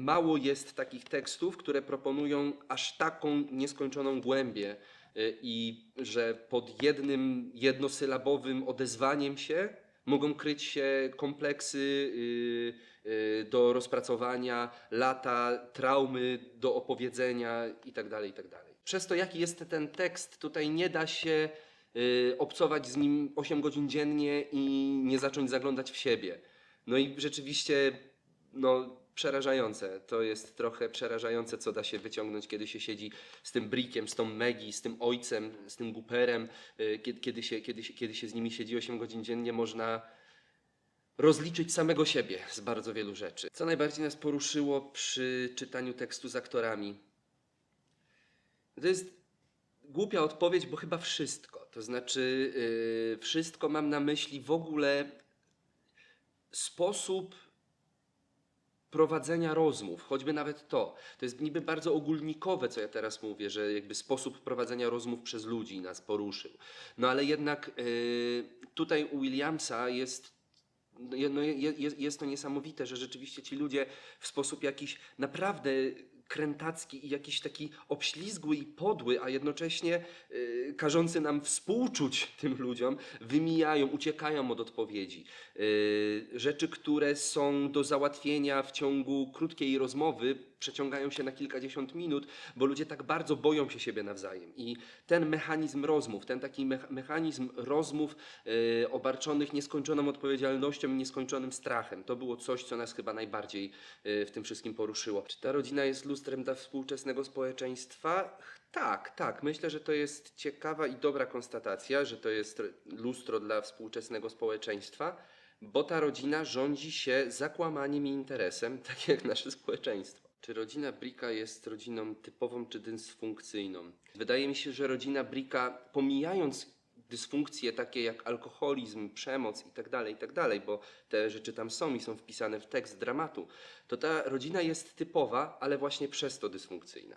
mało jest takich tekstów, które proponują aż taką nieskończoną głębię y, i że pod jednym jednosylabowym odezwaniem się mogą kryć się kompleksy y, y, do rozpracowania, lata traumy do opowiedzenia itd. itd. Przez to, jaki jest ten tekst, tutaj nie da się obcować z nim 8 godzin dziennie i nie zacząć zaglądać w siebie. No i rzeczywiście, no, przerażające. To jest trochę przerażające, co da się wyciągnąć, kiedy się siedzi z tym Brickiem, z tą Megi, z tym ojcem, z tym Guperem. y, Kiedy, się, kiedy, się, kiedy się z nimi siedzi 8 godzin dziennie, można rozliczyć samego siebie z bardzo wielu rzeczy. Co najbardziej nas poruszyło przy czytaniu tekstu z aktorami? To jest głupia odpowiedź, bo chyba wszystko. To znaczy, yy, wszystko mam na myśli w ogóle sposób prowadzenia rozmów, choćby nawet to. To jest niby bardzo ogólnikowe, co ja teraz mówię, że jakby sposób prowadzenia rozmów przez ludzi nas poruszył. No ale jednak yy, tutaj u Williamsa jest no, je- no, je- je- jest to niesamowite, że rzeczywiście ci ludzie w sposób jakiś naprawdę krętacki i jakiś taki obślizgły i podły, a jednocześnie y, każący nam współczuć tym ludziom, wymijają, uciekają od odpowiedzi. Y, rzeczy, które są do załatwienia w ciągu krótkiej rozmowy, przeciągają się na kilkadziesiąt minut, bo ludzie tak bardzo boją się siebie nawzajem. I ten mechanizm rozmów, ten taki mecha- mechanizm rozmów y, obarczonych nieskończoną odpowiedzialnością i nieskończonym strachem, to było coś, co nas chyba najbardziej y, w tym wszystkim poruszyło. Czy ta rodzina jest lustrem dla współczesnego społeczeństwa? Tak, tak. Myślę, że to jest ciekawa i dobra konstatacja, że to jest lustro dla współczesnego społeczeństwa, bo ta rodzina rządzi się zakłamaniem i interesem, tak jak nasze społeczeństwo. Czy rodzina Brika jest rodziną typową czy dysfunkcyjną? Wydaje mi się, że rodzina Brika, pomijając dysfunkcje takie jak alkoholizm, przemoc itd., itd., bo te rzeczy tam są i są wpisane w tekst dramatu, to ta rodzina jest typowa, ale właśnie przez to dysfunkcyjna.